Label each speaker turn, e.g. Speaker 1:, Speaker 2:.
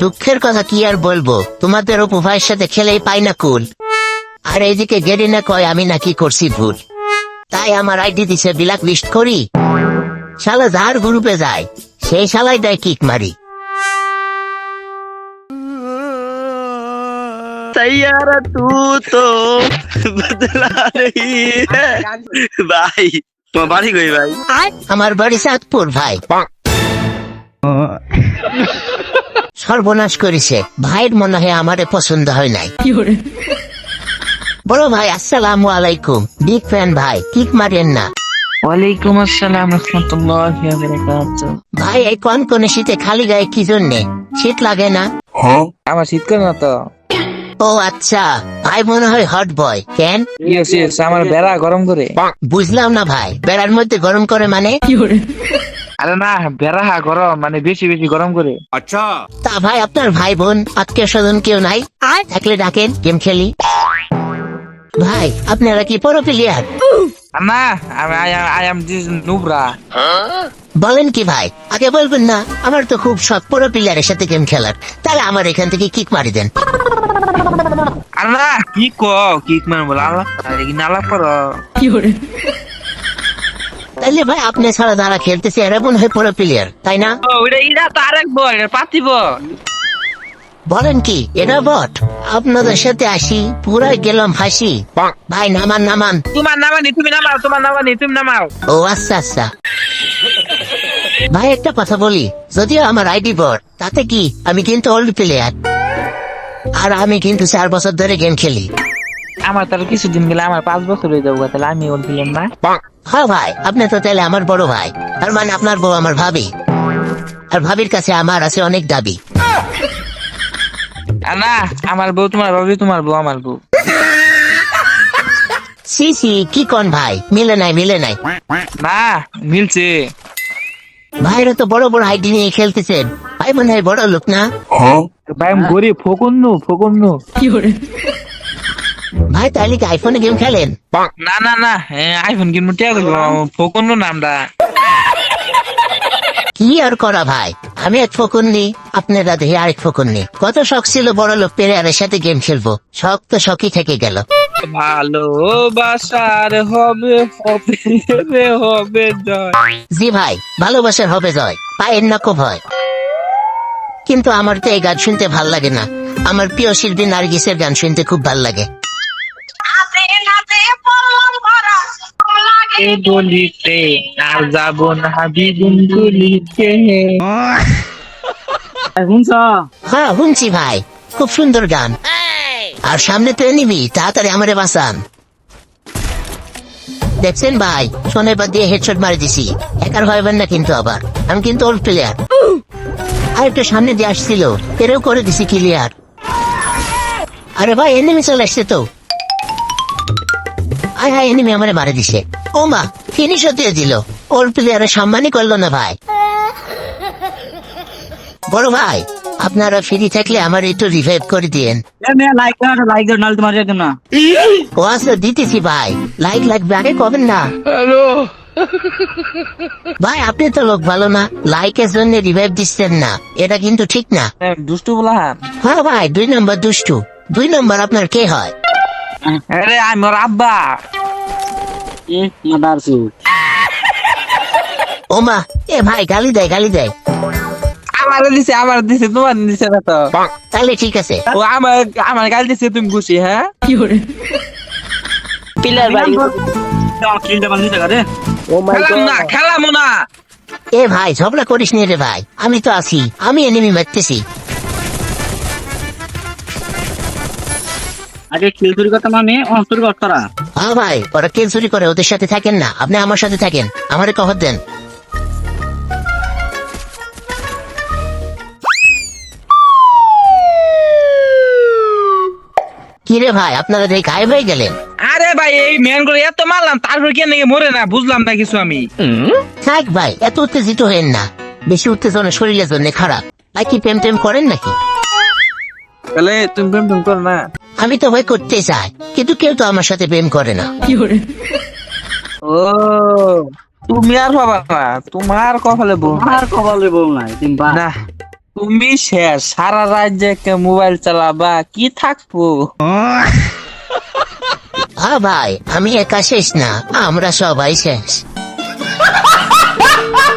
Speaker 1: দুঃখের কথা কি আর বলবো তোমাদের অপু ভাইয়ের সাথে খেলেই পাই না কুল আর এইদিকে গেরিনা কয় আমি নাকি করছি ভুল তাই আমার আইডি দিছে বিলাক লিস্ট করি শালা যার গ্রুপে যায় সেই শালাই দেয় কিক মারি
Speaker 2: तैयारा तू तो बदला नहीं है भाई তোমার বাড়ি কই ভাই
Speaker 1: আমার বাড়ি চাঁদপুর ভাই সর্বনাশ করেছে। ভাইয়ের মনে হয় আমারে পছন্দ হয় নাই। বড় ভাই আসসালামু আলাইকুম। বিগ ফ্যান ভাই কিক মারেন না।
Speaker 3: ওয়ালাইকুম আসসালাম রহমতুল্লাহ
Speaker 1: ভাই এই কোন কোন শীতে খালি গায়ে কি জন্যে? শীত লাগে না?
Speaker 3: আমার শীত করে না তো।
Speaker 1: ও আচ্ছা ভাই মনে হয় হট বয় কেন?
Speaker 3: ইয়েস ইয়েস আমার বেড়া গরম করে।
Speaker 1: বুঝলাম না ভাই বেড়ার মধ্যে গরম করে মানে?
Speaker 3: আরে না বেড়া হা গরম মানে বেশি বেশি গরম করে। আচ্ছা।
Speaker 1: তা ভাই আপনার ভাই বোন আত্মীয় স্বজন কেউ নাই? আর? থাকলে ডাকেন গেম খেলি। ভাই আপনারা কি পরো প্লেয়ার
Speaker 3: না আমি আই এম দিস নুবরা।
Speaker 1: বলেন কি ভাই আগে বলবেন না আমার তো খুব শখ পুরো প্লেয়ারের সাথে গেম খেলার। তাহলে আমার এখান থেকে কিক মারি দেন।
Speaker 3: আর না কি ক কি মানে বল আল্লাহ আরে কি
Speaker 1: তাহলে ভাই আপনি ছাড়া যারা খেলতেছে এরা মনে হয় পুরো প্লেয়ার তাই না?
Speaker 3: ও এটা এটা তো আরেক বল পাতিব
Speaker 1: বলেন কি এটা বট। আপনাদের সাথে আসি পুরা গেলাম ফাঁসি ভাই নামান নামান।
Speaker 3: তোমার নামানি তুমি নামাও তোমার নামানি তুমি নামাও।
Speaker 1: ও আচ্ছা আচ্ছা। ভাই একটা কথা বলি যদিও আমার আইডি বট তাতে কি আমি কিন্তু ওল্ড প্লেয়ার আর আমি কিন্তু চার বছর ধরে গেম খেলি।
Speaker 3: আমার তাহলে কিছুদিন গেলে আমার পাঁচ বছর হয়ে যাব তাহলে আমি ওল্ড দিলাম না?
Speaker 1: হ্যাঁ ভাই আপনি তো তাহলে আমার বড় ভাই। তার মানে আপনার বউ আমার ভাবি। আর ভাবির কাছে আমার আছে অনেক দাবি।
Speaker 3: না আমার বউ তোমার বাবু তোমার বউ আমার বউ।
Speaker 1: সি সি কি কোন ভাই? মিলে নাই মিলে নাই।
Speaker 3: না মিলছে।
Speaker 1: ভাইরা তো বড় বড় আইডি নিয়ে খেলতেছেন। ভাই মনে হয় বড় লোক না?
Speaker 3: ভাই আমি গরিব ফকুন্নু ফকুন্নু।
Speaker 1: ভাই তাহলে কি আইফোনে গেম খেলেন?
Speaker 3: না না না আইফোন কিনবো টিয়া করব ফকুন্নু নামটা।
Speaker 1: কি আর করা ভাই? আমি এক ফকুননি আপনারা দেখে আরেক ফকুননি কত শখ ছিল বড় লোক প্লেয়ারের সাথে গেম খেলব। শখ তো শখই থেকে গেল।
Speaker 3: ভালোবাসার হবে হবে হবে জয়।
Speaker 1: জি ভাই ভালোবাসার হবে জয় পায়ের না খুব হয় কিন্তু আমার তো এই গান শুনতে ভালো লাগে না। আমার প্রিয় শিল্পী নার্গিসের গান শুনতে খুব ভালো লাগে।
Speaker 3: এ বলিতে আর যাব না হাবিবুন গুলিতে
Speaker 1: হ্যাঁ শুনছি ভাই। খুব সুন্দর গান। আর সামনে তো নিবি তাড়াতাড়ি আমারে বাঁচান। দেখছেন ভাই সোনের বাদ দিয়ে হেডশট মারি দিছি। একার হইবেন না কিন্তু আবার। আমি কিন্তু ওল্ড প্লেয়ার আর একটু সামনে দিয়ে আসছিল। এরও করে দিছি ক্লিয়ার আরে ভাই এনিমি চলে আসছে তো। আয় হায় এনিমি আমারে মারে দিছে। ও মা ফিনিশ দিয়ে দিল ওল্ড প্লেয়ারের সম্মানই করল না ভাই। বড় ভাই আপনারা ফ্রি থাকলে আমার একটু রিভাইভ করে দিয়েন। ও আচ্ছা দিতেছি ভাই। লাইক লাগবে আগে কবেন না। ভাই আপনি তো লোক ভালো না। লাইকের জন্য রিভাইভ দিচ্ছেন না। এটা কিন্তু ঠিক না।
Speaker 3: দুষ্টু বলা
Speaker 1: হ্যাঁ ভাই দুই নম্বর দুষ্টু। দুই নম্বর আপনার কে হয়?
Speaker 3: আরে আমি ওর আব্বা।
Speaker 2: মাদারসু
Speaker 1: ও মা এ ভাই গালি দেয় গালি দেয়।
Speaker 3: আমার দিছে আমার দিছে তোমার দিছে না তো।
Speaker 1: তাহলে ঠিক আছে।
Speaker 3: ও আমার আমার গাল দিছে তুমি খুশি হ্যাঁ?
Speaker 2: পিলার বাড়ি। বান্ধি টাকা
Speaker 3: খেলাম না খেলাম না।
Speaker 1: এ ভাই ঝগড়া করিস নি রে ভাই। আমি তো আছি আমি এনিমি মারতেছি।
Speaker 2: আগে কিল চুরি করতাম আমি অন্তর করতারা
Speaker 1: হ্যাঁ ভাই ওরা কেল চুরি করে ওদের সাথে থাকেন না। আপনি আমার সাথে থাকেন আমারে কভার দেন। কি রে ভাই আপনারা গায়েব হয়ে গেলেন।
Speaker 3: আরে ভাই এই মেন করে এত মারলাম তারপর কেন নাকি মরে না বুঝলাম না কিছু আমি।
Speaker 1: থাক ভাই এত উত্তেজিত হয়েন না। বেশি উত্তেজনা শরীরের জন্য খারাপ। ভাই কি প্রেম টেম করেন নাকি?
Speaker 3: তাহলে তুমি প্রেম টেম করো না।
Speaker 1: আমি তো ভাই করতে চাই কিন্তু কেউ তো আমার সাথে প্রেম করে না।
Speaker 3: ও তুমি আর বাবা তোমার কপালে বউ
Speaker 2: আর কপালে বউ নাই
Speaker 3: না তুমি শেষ সারা রাজ্যে কে মোবাইল চালাবা কি থাকব?
Speaker 1: হ্যাঁ ভাই আমি একা শেষ না আমরা সবাই শেষ।